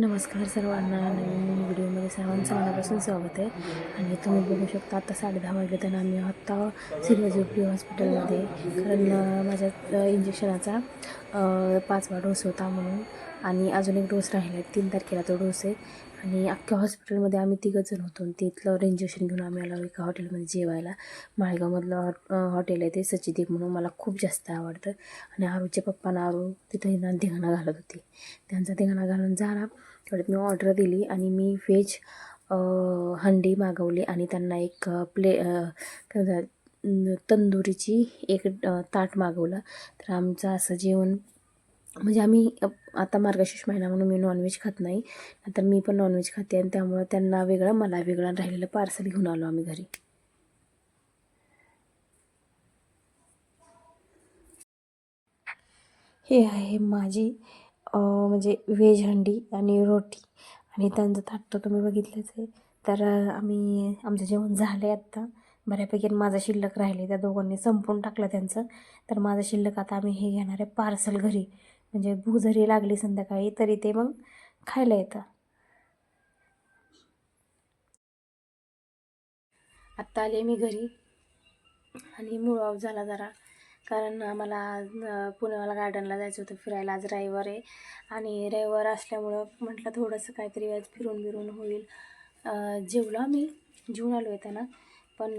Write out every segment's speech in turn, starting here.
नमस्कार सर्वांना. नवीन व्हिडिओमध्ये सर्वांचं मनापासून स्वागत आहे. आणि तुम्ही बघू शकता आता साडे दहा वाजले तर आम्ही आत्ता सिरवाजी हॉस्पिटलमध्ये. कारण माझ्या इंजेक्शनाचा पाचवा डोस होता म्हणून. आणि अजून एक डोस राहिला आहे तीन तारखेला तो डोस आहे. आणि अख्ख्या हॉस्पिटलमध्ये आम्ही तिघं जण होतो आणि तिथलं इंजेक्शन घेऊन आम्ही आलो एका हॉटेलमध्ये जेवायला. माळेगावमधलं हॉ हॉटेल आहे ते सचिदीप म्हणून मला खूप जास्त आवडतं. आणि आरूच्या पप्पांना आरू तिथं ना धिंगाणा घालत होती. त्यांचा धिंगाणा घालून झाला. तेवढ्यात मी ऑर्डर दिली आणि मी व्हेज हंडी मागवली आणि त्यांना एक प्ले काय तंदुरीची एक ताट मागवलं. तर आमचं असं जेवण म्हणजे आम्ही आता मार्गशीर्ष महिना म्हणून मी नॉनव्हेज खात नाही. नंतर मी पण नॉनव्हेज खाते आणि त्यामुळं त्यांना वेगळं मला वेगळं राहिलेलं पार्सल घेऊन आलो आम्ही घरी. हे आहे माझी म्हणजे व्हेज हंडी आणि रोटी. आणि त्यांचं ताट तुम्ही बघितलंच आहे. तर आम्ही आमचं जेवण झालं आहे आत्ता बऱ्यापैकी माझा माझं शिल्लक राहिले त्या दोघांनी संपून टाकलं त्यांचं. तर माझं शिल्लक आता आम्ही हे घेणार आहे पार्सल घरी. म्हणजे भूक जरी लागली संध्याकाळी तरी ते मग खायला येतं. आत्ता आले मी घरी आणि मूड झाला जरा. कारण आम्हाला पुण्याला गार्डनला जायचं होतं फिरायला. आज रविवार आहे आणि रविवार असल्यामुळं म्हटलं थोडंसं काहीतरी आज फिरून बिरून होईल. अं, जेवलो आम्ही. जेवून आलो आहे त्यांना. पण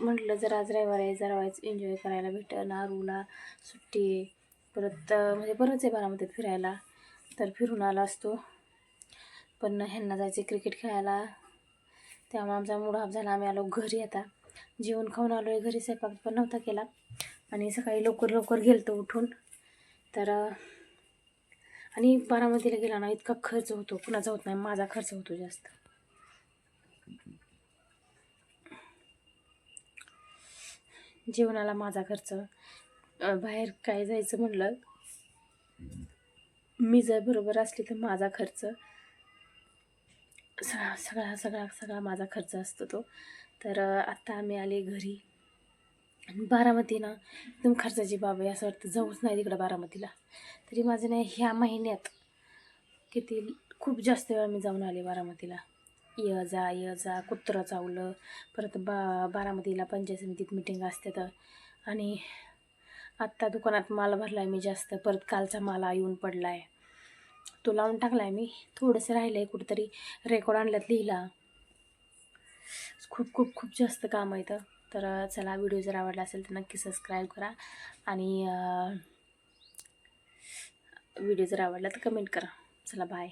म्हटलं जर आज रविवार आहे जरा वाईच एन्जॉय करायला भेटेल नारूला सुट्टी आहे. परत म्हणजे बरंच आहे बारामतीत फिरायला. तर फिरून आला असतो. पण ह्यांना जायचे क्रिकेट खेळायला. त्यामुळे आमचा मूड हाफ झाला. आम्ही आलो घरी आता. जेवण खाऊन आलो आहे घरी स्वयंपाक पण नव्हता केला. आणि सकाळी लवकर लवकर गेलतो उठून. तर आणि बारामतीला गेला ना इतका खर्च होतो. कुणाचा होत नाही. माझा खर्च होतो जास्त. जेवणाला माझा खर्च. बाहेर काय जायचं म्हणलं मी जर बरोबर असली तर माझा खर्च सगळा सगळा सगळा सगळा माझा खर्च असतो तो. तर आत्ता आम्ही आले घरी. बारामती ना एकदम खर्चाची बाब आहे असं वाटतं जाऊच नाही तिकडं बारामतीला. तरी माझं नाही ह्या महिन्यात किती खूप जास्त वेळा मी जाऊन आले बारामतीला. ये जा ये जा कुत्रं चावलं. परत बा बारामतीला पंचायत समितीत मिटिंग असते तर. आणि आत्ता दुकानात माल भरला आहे मी जास्त. परत कालचा माल येऊन पडला आहे तो लावून टाकला आहे मी. थोडंसं राहिलं आहे कुठेतरी रेकॉर्ड आणल्यात लिहिला. खूप खूप खूप जास्त काम आहे तर तर चला व्हिडिओ जर आवडला असेल तर नक्की सबस्क्राईब करा. आणि व्हिडिओ जर आवडला तर कमेंट करा. चला बाय